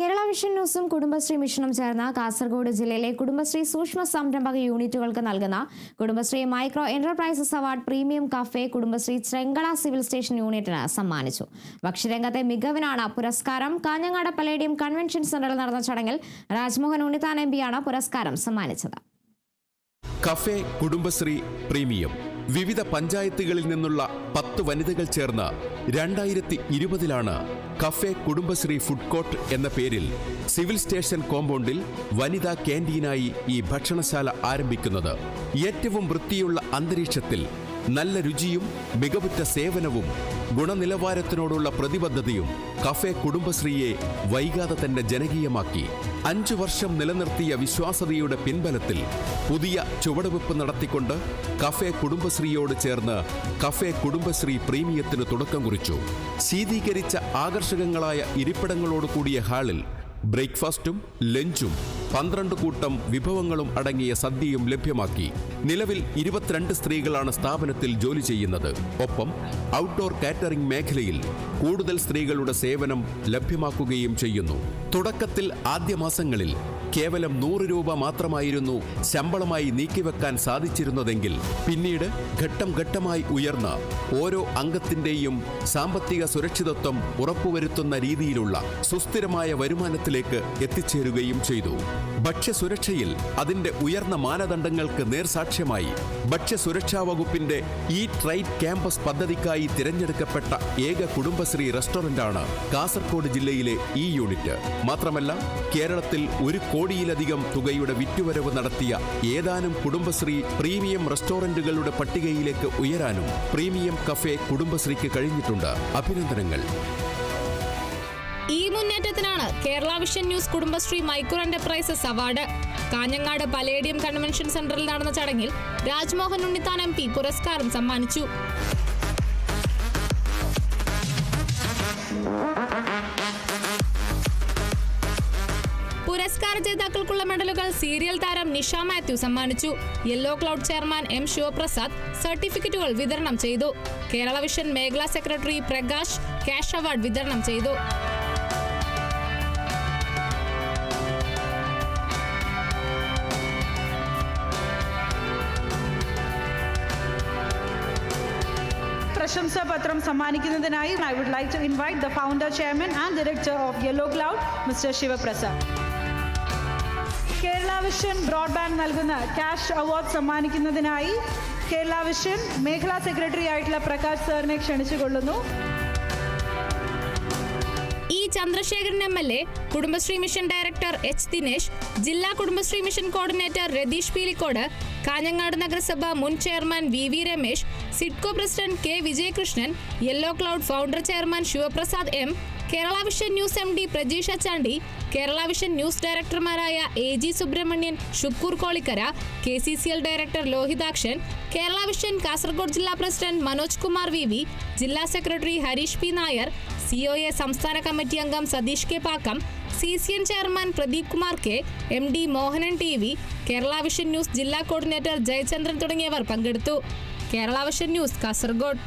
Kerala vision ന്യൂസും കുടുംബശ്രീ മിഷനും ചേർന്ന് കാസർഗോഡ് ജില്ലയിലെ കുടുംബശ്രീ സൂക്ഷ്മ സംരംഭക യൂണിറ്റുകൾക്ക് നൽകുന്ന Kudumbashree micro enterprises award premium cafe Kudumbashree Chengala civil station യൂണിറ്റിന് സമ്മാനിച്ചു. ഭക്ഷ്യരംഗത്തെ മികവിനാണ് പുരസ്കാരം. കാഞ്ഞങ്ങാട് പലേഡിയം കൺവെൻഷൻ സെന്ററിൽ നടന്ന ചടങ്ങിൽ രാജ്മോഹൻ ഉണ്ണിത്താൻ എം പിയാണ് പുരസ്കാരം സമ്മാനിച്ചത്. Cafe Kudumbashree premium. വിവിധ പഞ്ചായത്തുകളിൽ നിന്നുള്ള പത്ത് വനിതകൾ ചേർന്ന് രണ്ടായിരത്തി ഇരുപതിലാണ് കഫേ കുടുംബശ്രീ ഫുഡ് കോർട്ട് എന്ന പേരിൽ സിവിൽ സ്റ്റേഷൻ കോമ്പൗണ്ടിൽ വനിതാ ക്യാന്റീനായി ഈ ഭക്ഷണശാല ആരംഭിക്കുന്നത്. ഏറ്റവും വൃത്തിയുള്ള അന്തരീക്ഷത്തിൽ നല്ല രുചിയും മികവുറ്റ സേവനവും ഗുണനിലവാരത്തിനോടുള്ള പ്രതിബദ്ധതയും കഫേ കുടുംബശ്രീയെ വൈകാതെ തന്നെ ജനകീയമാക്കി. അഞ്ചു വർഷം നിലനിർത്തിയ വിശ്വാസതയുടെ പിൻബലത്തിൽ പുതിയ ചുവടുവെപ്പ് നടത്തിക്കൊണ്ട് കഫേ കുടുംബശ്രീയോട് ചേർന്ന് കഫേ കുടുംബശ്രീ പ്രീമിയത്തിന് തുടക്കം കുറിച്ചു. ശീതീകരിച്ച ആകർഷകങ്ങളായ ഇരിപ്പിടങ്ങളോട് കൂടിയ ഹാളിൽ ബ്രേക്ക്ഫാസ്റ്റും ലഞ്ചും പന്ത്രണ്ട് കൂട്ടം വിഭവങ്ങളും അടങ്ങിയ സദ്യയും ലഭ്യമാക്കി. നിലവിൽ ഇരുപത്തിരണ്ട് സ്ത്രീകളാണ് സ്ഥാപനത്തിൽ ജോലി ചെയ്യുന്നത്. ഒപ്പം ഔട്ട്ഡോർ കാറ്ററിംഗ് മേഖലയിൽ കൂടുതൽ സ്ത്രീകളുടെ സേവനം ലഭ്യമാക്കുകയും ചെയ്യുന്നു. തുടക്കത്തിൽ ആദ്യ മാസങ്ങളിൽ കേവലം നൂറ് രൂപ മാത്രമായിരുന്നു ശമ്പളമായി നീക്കിവെക്കാൻ സാധിച്ചിരുന്നതെങ്കിൽ പിന്നീട് ഘട്ടം ഘട്ടമായി ഉയർന്ന ഓരോ അംഗത്തിന്റെയും സാമ്പത്തിക സുരക്ഷിതത്വം ഉറപ്പുവരുത്തുന്ന രീതിയിലുള്ള സുസ്ഥിരമായ വരുമാനത്തിലേക്ക് എത്തിച്ചേരുകയും ചെയ്തു. ഭക്ഷ്യസുരക്ഷയിൽ അതിന്റെ ഉയർന്ന മാനദണ്ഡങ്ങൾക്ക് നേർസാക്ഷ്യമായി ഭക്ഷ്യസുരക്ഷാ വകുപ്പിന്റെ ഈ ട്രൈറ്റ് ക്യാമ്പസ് പദ്ധതിക്കായി തിരഞ്ഞെടുക്കപ്പെട്ട ഏക കുടുംബശ്രീ റെസ്റ്റോറന്റാണ് കാസർഗോഡ് ജില്ലയിലെ ഈ യൂണിറ്റ്. മാത്രമല്ല കേരളത്തിൽ ഒരു കോടിയിലധികം തുകയുടെ വിറ്റുവരവ് നടത്തിയ ഏതാനും കുടുംബശ്രീ പ്രീമിയം റെസ്റ്റോറന്റുകളുടെ പട്ടികയിലേക്ക് ഉയരാനും പ്രീമിയം കഫേ കുടുംബശ്രീക്ക് കഴിഞ്ഞിട്ടുണ്ട്. അഭിനന്ദനങ്ങൾ. ഈ മുന്നേറ്റത്തിനാണ് Kerala vision news Kudumbashree micro enterprises award. Kanhangad Palladium convention സെന്ററിൽ നടന്ന ചടങ്ങിൽ രാജ്മോഹൻ ഉണ്ണിത്താൻ എം പി പുരസ്കാരം സമ്മാനിച്ചു. പുരസ്കാര ജേതാക്കൾക്കുള്ള മെഡലുകൾ സീരിയൽ താരം നിഷ മാത്യു സമ്മാനിച്ചു. Yellow Cloud chairman M Sivaprasad സർട്ടിഫിക്കറ്റുകൾ വിതരണം ചെയ്തു. കേരള വിഷൻ മേഖലാ സെക്രട്ടറി പ്രകാശ് ക്യാഷ് അവാർഡ് വിതരണം ചെയ്തു. പ്രശംസാപത്രം സമ്മാനിക്കുന്നതിനായി I would like to invite the founder chairman and director of Yellow Cloud mister Sivaprasad. Kerala vision broadband നൽകുന്ന ക്യാഷ് അവാർഡ് സമ്മാനിക്കുന്നതിനായി കേരള വിഷൻ മേഖലാ സെക്രട്ടറി ആയിട്ടുള്ള പ്രകാശ് സാറിനെ ക്ഷണിച്ചുകൊള്ളുന്നു. E Chandrasekharan M L A Kudumbashree mission director H Dinesh ജില്ലാ Kudumbashree mission coordinator Ratheesh Pilicode Kanhangad നഗരസഭ മുൻ chairman V V Ramesh SIDCO president K Vijayakrishnan Yellow Cloud founder chairman Sivaprasad M Kerala vision news M D Prajeesha Chandy Kerala vision news ഡയറക്ടർമാരായ A G Subramanian Shukoor Kolikkara K C C L director Lohithakshan Kerala vision Kasaragod ജില്ലാ president Manoj Kumar V V ജില്ലാ secretary Harish P Nair C O A സംസ്ഥാന committee അംഗം Satheesh K Pakkam C C N chairman Pradeep Kumar K M D Mohanan T V Kerala vision news ജില്ലാ coordinator Jayachandran തുടങ്ങിയവർ പങ്കെടുത്തു. Kerala vision news Kasaragod.